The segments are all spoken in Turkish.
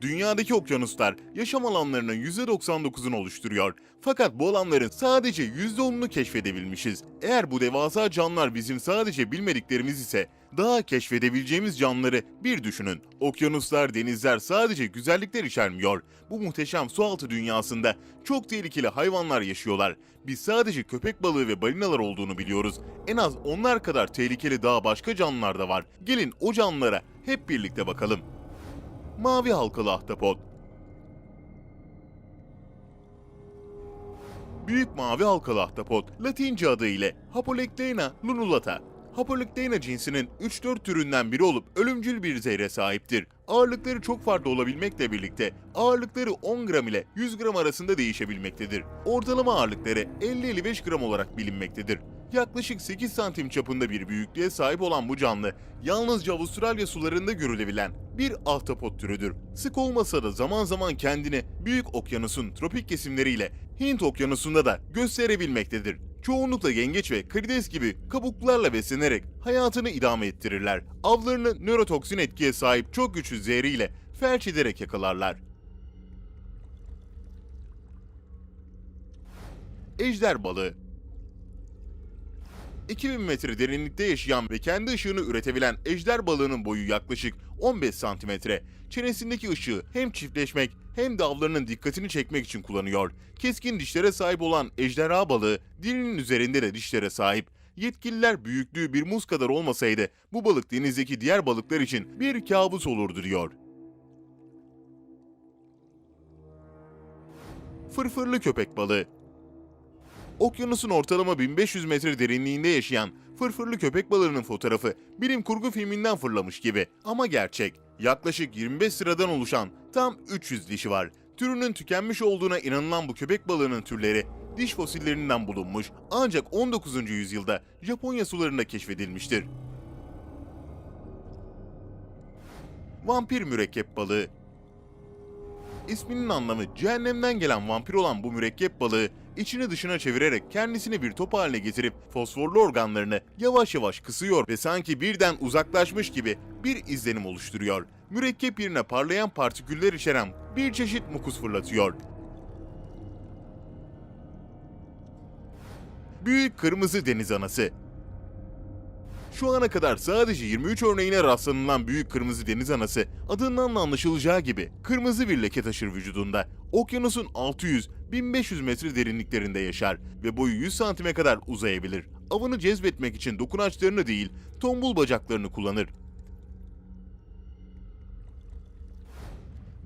Dünyadaki okyanuslar yaşam alanlarının %99'unu oluşturuyor. Fakat bu alanların sadece %10'unu keşfedebilmişiz. Eğer bu devasa canlılar bizim sadece bilmediklerimiz ise daha keşfedebileceğimiz canlıları bir düşünün. Okyanuslar, denizler sadece güzellikler içermiyor. Bu muhteşem sualtı dünyasında çok tehlikeli hayvanlar yaşıyorlar. Biz sadece köpek balığı ve balinalar olduğunu biliyoruz. En az onlar kadar tehlikeli daha başka canlılar da var. Gelin o canlılara hep birlikte bakalım. Mavi halkalı ahtapot. Büyük mavi halkalı ahtapot, Latince adı ile Hapolectena lunulata. Hapolectena cinsinin 3-4 türünden biri olup ölümcül bir zehre sahiptir. Ağırlıkları çok farklı olabilmekle birlikte ağırlıkları 10 gram ile 100 gram arasında değişebilmektedir. Ortalama ağırlıkları 50-55 gram olarak bilinmektedir. Yaklaşık 8 santim çapında bir büyüklüğe sahip olan bu canlı, yalnızca Avustralya sularında görülebilen bir ahtapot türüdür. Sık olmasa da zaman zaman kendini büyük okyanusun tropik kesimleriyle Hint okyanusunda da gösterebilmektedir. Çoğunlukla yengeç ve karides gibi kabuklarla beslenerek hayatını idame ettirirler. Avlarını nörotoksin etkiye sahip çok güçlü zehriyle felç ederek yakalarlar. Ejder balığı 2000 metre derinlikte yaşayan ve kendi ışığını üretebilen ejder balığının boyu yaklaşık 15 santimetre. Çenesindeki ışığı hem çiftleşmek hem de avlarının dikkatini çekmek için kullanıyor. Keskin dişlere sahip olan ejderha balığı dilinin üzerinde de dişlere sahip. Yetkililer büyüklüğü bir muz kadar olmasaydı bu balık denizdeki diğer balıklar için bir kabus olurdu diyor. Fırfırlı köpek balığı Okyanusun ortalama 1500 metre derinliğinde yaşayan fırfırlı köpek balığının fotoğrafı bilim kurgu filminden fırlamış gibi ama gerçek. Yaklaşık 25 sıradan oluşan tam 300 dişi var. Türünün tükenmiş olduğuna inanılan bu köpek balığının türleri diş fosillerinden bulunmuş ancak 19. yüzyılda Japonya sularında keşfedilmiştir. Vampir mürekkep balığı İsminin anlamı cehennemden gelen vampir olan bu mürekkep balığı içini dışına çevirerek kendisini bir top haline getirip fosforlu organlarını yavaş yavaş kısıyor ve sanki birden uzaklaşmış gibi bir izlenim oluşturuyor. Mürekkep yerine parlayan partiküller içeren bir çeşit mukus fırlatıyor. Büyük kırmızı deniz anası şu ana kadar sadece 23 örneğine rastlanılan büyük kırmızı deniz anası adından da anlaşılacağı gibi kırmızı bir leke taşır vücudunda. Okyanusun 600-1500 metre derinliklerinde yaşar ve boyu 100 santime kadar uzayabilir. Avını cezbetmek için dokunaçlarını değil, tombul bacaklarını kullanır.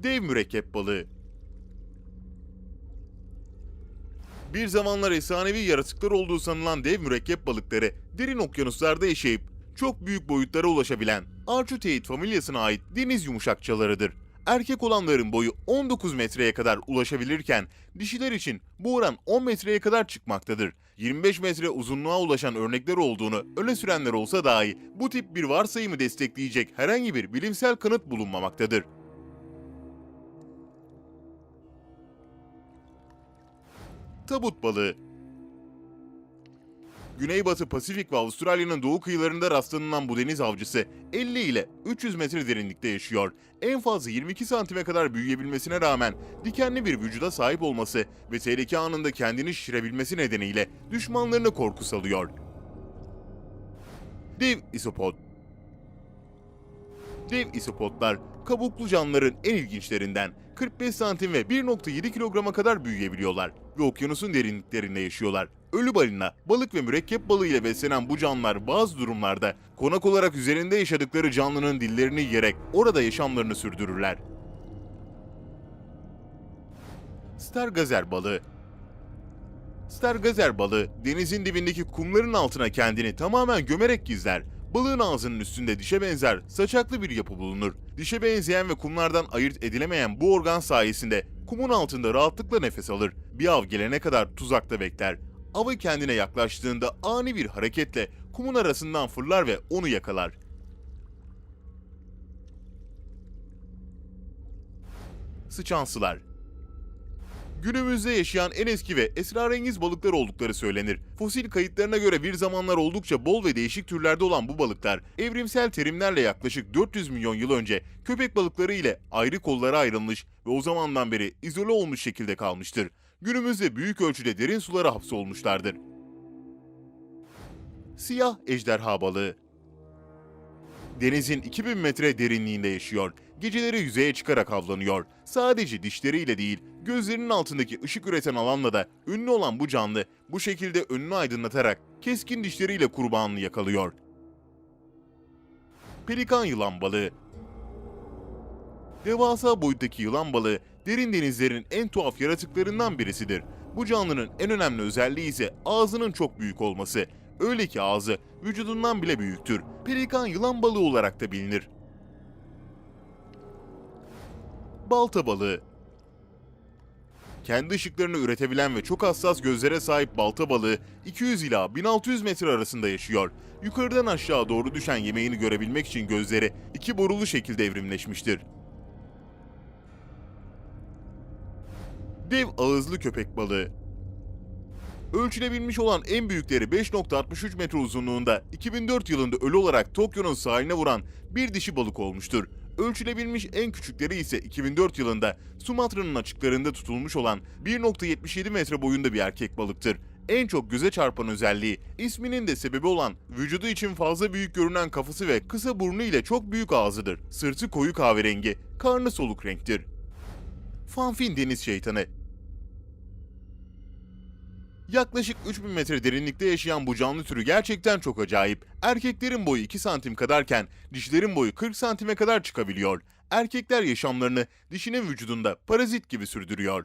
Dev mürekkep balığı Bir zamanlar efsanevi yaratıklar olduğu sanılan dev mürekkep balıkları derin okyanuslarda yaşayıp çok büyük boyutlara ulaşabilen Archuteid familyasına ait deniz yumuşakçalarıdır. Erkek olanların boyu 19 metreye kadar ulaşabilirken dişiler için bu oran 10 metreye kadar çıkmaktadır. 25 metre uzunluğa ulaşan örnekler olduğunu öne sürenler olsa dahi bu tip bir varsayımı destekleyecek herhangi bir bilimsel kanıt bulunmamaktadır. Tabut balığı Güneybatı Pasifik ve Avustralya'nın doğu kıyılarında rastlanılan bu deniz avcısı 50 ile 300 metre derinlikte yaşıyor. En fazla 22 santime kadar büyüyebilmesine rağmen dikenli bir vücuda sahip olması ve tehlike anında kendini şişirebilmesi nedeniyle düşmanlarına korku salıyor. Dev isopod Dev isopodlar kabuklu canlıların en ilginçlerinden 45 santim ve 1.7 kilograma kadar büyüyebiliyorlar ve okyanusun derinliklerinde yaşıyorlar. Ölü balina, balık ve mürekkep balığı ile beslenen bu canlılar bazı durumlarda konak olarak üzerinde yaşadıkları canlının dillerini yiyerek orada yaşamlarını sürdürürler. Stargazer balığı Stargazer balığı denizin dibindeki kumların altına kendini tamamen gömerek gizler. Balığın ağzının üstünde dişe benzer saçaklı bir yapı bulunur. Dişe benzeyen ve kumlardan ayırt edilemeyen bu organ sayesinde kumun altında rahatlıkla nefes alır. Bir av gelene kadar tuzakta bekler. Avı kendine yaklaştığında ani bir hareketle kumun arasından fırlar ve onu yakalar. Sıçan sular Günümüzde yaşayan en eski ve esrarengiz balıklar oldukları söylenir. Fosil kayıtlarına göre bir zamanlar oldukça bol ve değişik türlerde olan bu balıklar, evrimsel terimlerle yaklaşık 400 milyon yıl önce köpek balıkları ile ayrı kollara ayrılmış ve o zamandan beri izole olmuş şekilde kalmıştır. Günümüzde büyük ölçüde derin sulara hapsolmuşlardır. Siyah ejderha balığı Denizin 2000 metre derinliğinde yaşıyor. Geceleri yüzeye çıkarak avlanıyor. Sadece dişleriyle değil, gözlerinin altındaki ışık üreten alanla da ünlü olan bu canlı bu şekilde önünü aydınlatarak keskin dişleriyle kurbanını yakalıyor. Pelikan yılan balığı Devasa boyuttaki yılan balığı derin denizlerin en tuhaf yaratıklarından birisidir. Bu canlının en önemli özelliği ise ağzının çok büyük olması. Öyle ki ağzı vücudundan bile büyüktür. Pelikan yılan balığı olarak da bilinir. Balta balığı kendi ışıklarını üretebilen ve çok hassas gözlere sahip balta balığı 200 ila 1600 metre arasında yaşıyor. Yukarıdan aşağı doğru düşen yemeğini görebilmek için gözleri iki borulu şekilde evrimleşmiştir. Dev ağızlı köpek balığı Ölçülebilmiş olan en büyükleri 5.63 metre uzunluğunda 2004 yılında ölü olarak Tokyo'nun sahiline vuran bir dişi balık olmuştur. Ölçülebilmiş en küçükleri ise 2004 yılında Sumatra'nın açıklarında tutulmuş olan 1.77 metre boyunda bir erkek balıktır. En çok göze çarpan özelliği, isminin de sebebi olan vücudu için fazla büyük görünen kafası ve kısa burnu ile çok büyük ağzıdır. Sırtı koyu kahverengi, karnı soluk renktir. Fanfin deniz şeytanı Yaklaşık 3000 metre derinlikte yaşayan bu canlı türü gerçekten çok acayip. Erkeklerin boyu 2 santim kadarken dişlerin boyu 40 santime kadar çıkabiliyor. Erkekler yaşamlarını dişinin vücudunda parazit gibi sürdürüyor.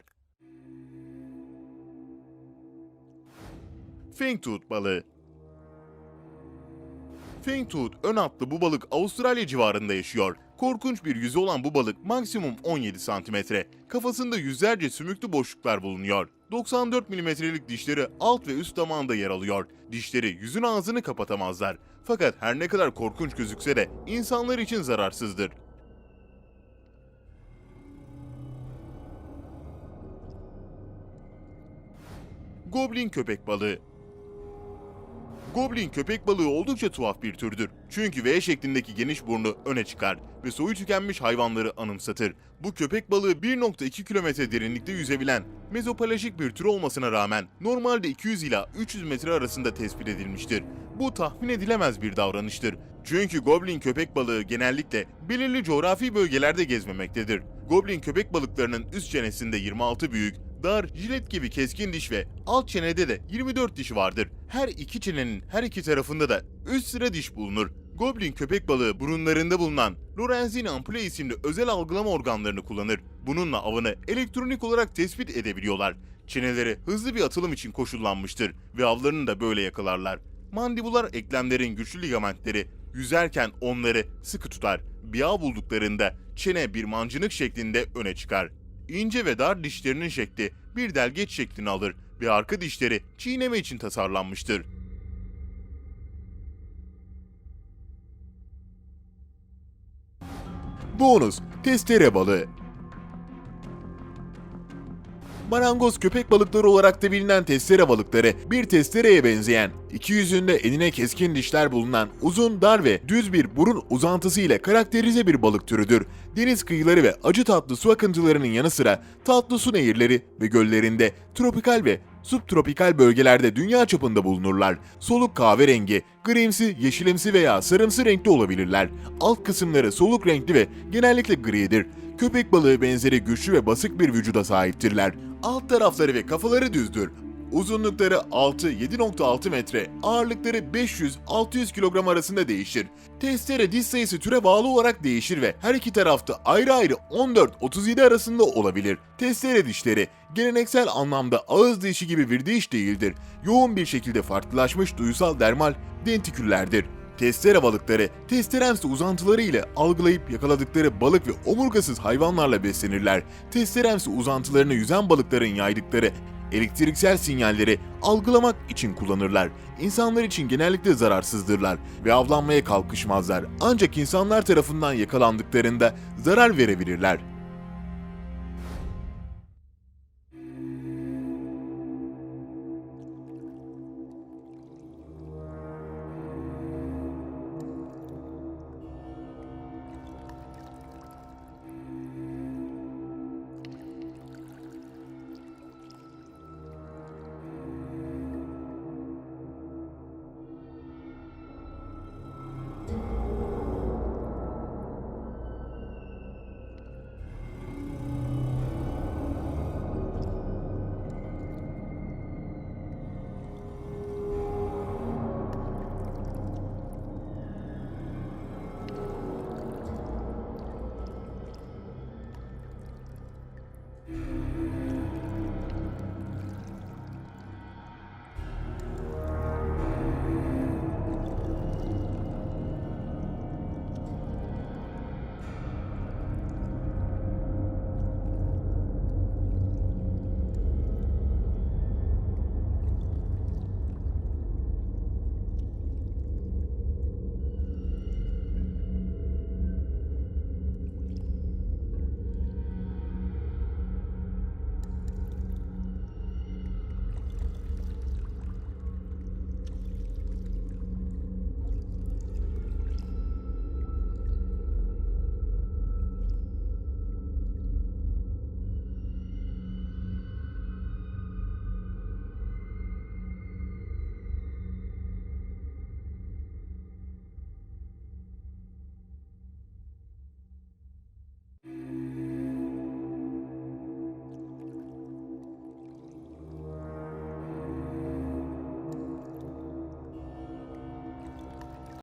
Fangtooth balığı Fangtooth ön atlı bu balık Avustralya civarında yaşıyor. Korkunç bir yüzü olan bu balık maksimum 17 santimetre. Kafasında yüzlerce sümüklü boşluklar bulunuyor. 94 milimetrelik dişleri alt ve üst damağında yer alıyor. Dişleri yüzün ağzını kapatamazlar. Fakat her ne kadar korkunç gözükse de insanlar için zararsızdır. Goblin köpek balığı Goblin köpek balığı oldukça tuhaf bir türdür. Çünkü V şeklindeki geniş burnu öne çıkar ve soyu tükenmiş hayvanları anımsatır. Bu köpek balığı 1.2 kilometre derinlikte yüzebilen mezopalajik bir tür olmasına rağmen normalde 200 ila 300 metre arasında tespit edilmiştir. Bu tahmin edilemez bir davranıştır. Çünkü goblin köpek balığı genellikle belirli coğrafi bölgelerde gezmemektedir. Goblin köpek balıklarının üst çenesinde 26 büyük, dar, jilet gibi keskin diş ve alt çenede de 24 diş vardır. Her iki çenenin her iki tarafında da üst sıra diş bulunur. Goblin köpek balığı burunlarında bulunan Lorenzini ampule isimli özel algılama organlarını kullanır. Bununla avını elektronik olarak tespit edebiliyorlar. Çeneleri hızlı bir atılım için koşullanmıştır ve avlarını da böyle yakalarlar. Mandibular eklemlerin güçlü ligamentleri yüzerken onları sıkı tutar. Bir av bulduklarında çene bir mancınık şeklinde öne çıkar. İnce ve dar dişlerinin şekli bir delgeç şeklini alır ve arka dişleri çiğneme için tasarlanmıştır. Bonus, testere balığı. Marangoz köpek balıkları olarak da bilinen testere balıkları bir testereye benzeyen, iki yüzünde enine keskin dişler bulunan uzun, dar ve düz bir burun uzantısı ile karakterize bir balık türüdür. Deniz kıyıları ve acı tatlı su akıntılarının yanı sıra tatlı su nehirleri ve göllerinde tropikal ve subtropikal bölgelerde dünya çapında bulunurlar. Soluk kahverengi, grimsi, yeşilimsi veya sarımsı renkli olabilirler. Alt kısımları soluk renkli ve genellikle gridir. Köpek balığı benzeri güçlü ve basık bir vücuda sahiptirler. Alt tarafları ve kafaları düzdür. Uzunlukları 6-7.6 metre, ağırlıkları 500-600 kilogram arasında değişir. Testere diş sayısı türe bağlı olarak değişir ve her iki tarafta ayrı ayrı 14-37 arasında olabilir. Testere dişleri geleneksel anlamda ağız dişi gibi bir diş değildir. Yoğun bir şekilde farklılaşmış duysal dermal dentiküllerdir. Testere balıkları, testeremsi uzantıları ile algılayıp yakaladıkları balık ve omurgasız hayvanlarla beslenirler. Testeremsi uzantılarını yüzen balıkların yaydıkları elektriksel sinyalleri algılamak için kullanırlar. İnsanlar için genellikle zararsızdırlar ve avlanmaya kalkışmazlar. Ancak insanlar tarafından yakalandıklarında zarar verebilirler.